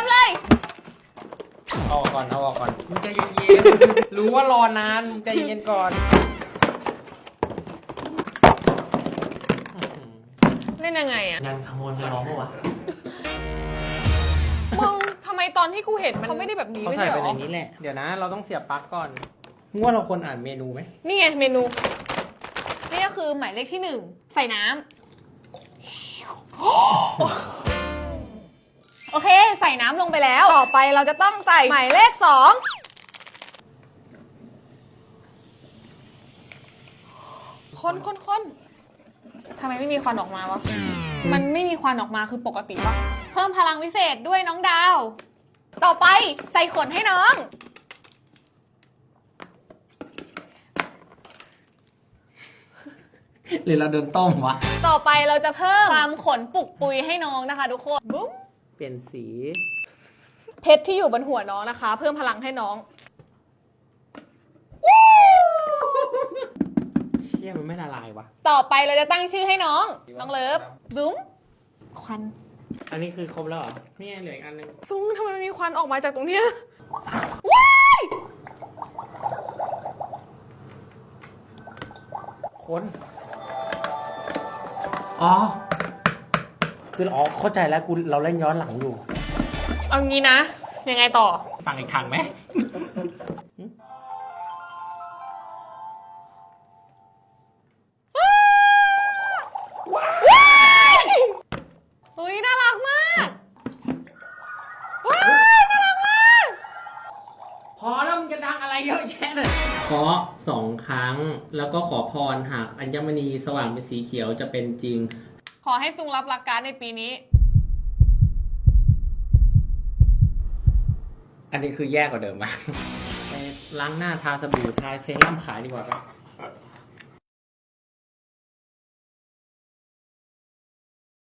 ริ่มเลย เอาออกก่อนเอาออกก่อนมึงใจเย็นๆ รู้ว่ารอนานมึงใจเย็นๆก่อน เล่นยังไงอะงานขโมยเงินน้องปะวะมึงทำไมตอนที่กูเห็นมันเขาไม่ได้แบบนี้เขาไม่ใส่ใช่เหไปรในอนี้แหละ เดี๋ยวนะ เราต้องเสียบปลั๊กก่อนมึงว่าเราควรอ่านเมนูไหมนี่ไงเมนู นี่ก็คือหมายเลขที่หนึ่งใส่น้ำโอเค ใส่น้ำลงไปแล้ว ต่อไปเราจะต้องใส่หมายเลขสองคนคนคนทำไมไม่มีควันออกมาวะ มันไม่มีควันออกมาคือปกติปะเพิ่มพลังวิเศษด้วยน้องดาว ต่อไปใส่ขนให้น้อง หรือเราเดินต้มวะ ต่อไปเราจะเพิ่มความขนปุกปุยให้น้องนะคะทุกคนบุ๊มเปลี่ยนสี เพชรที่อยู่บนหัวน้องนะคะ เพิ่มพลังให้น้อง เชี่ยมันไม่ละลายวะต่อไปเราจะตั้งชื่อให้น้อง น้องเลิฟบุ้มควันอันนี้คือครบแล้วเหรอนี่ไงเหลืออีกอันหนึงซุ้งทำไมมันมีควันออกมาจากตรงเนี้ยว้ายคนอ๋อ คืออ๋อเข้าใจแล้วกูเราเล่นย้อนหลังอยู่ เอางี้นะ ยังไงต่อสั่งอีกถังไหม เฮ้ย น่ารักมากว้ายน่ารักมาก พอแล้วมึงจะดังอะไรเยอะแยะเลยขอสองครั้งแล้วก็ขอพรหากอัญมณีสว่างเป็นสีเขียวจะเป็นจริงข อให้ซุงรับหลักการในปีนี้ อันนี้คือแย่กว่าเดิมมาก ไปล้างหน้าทาสบู่ทาเซรั่มขายดีกว่าครับ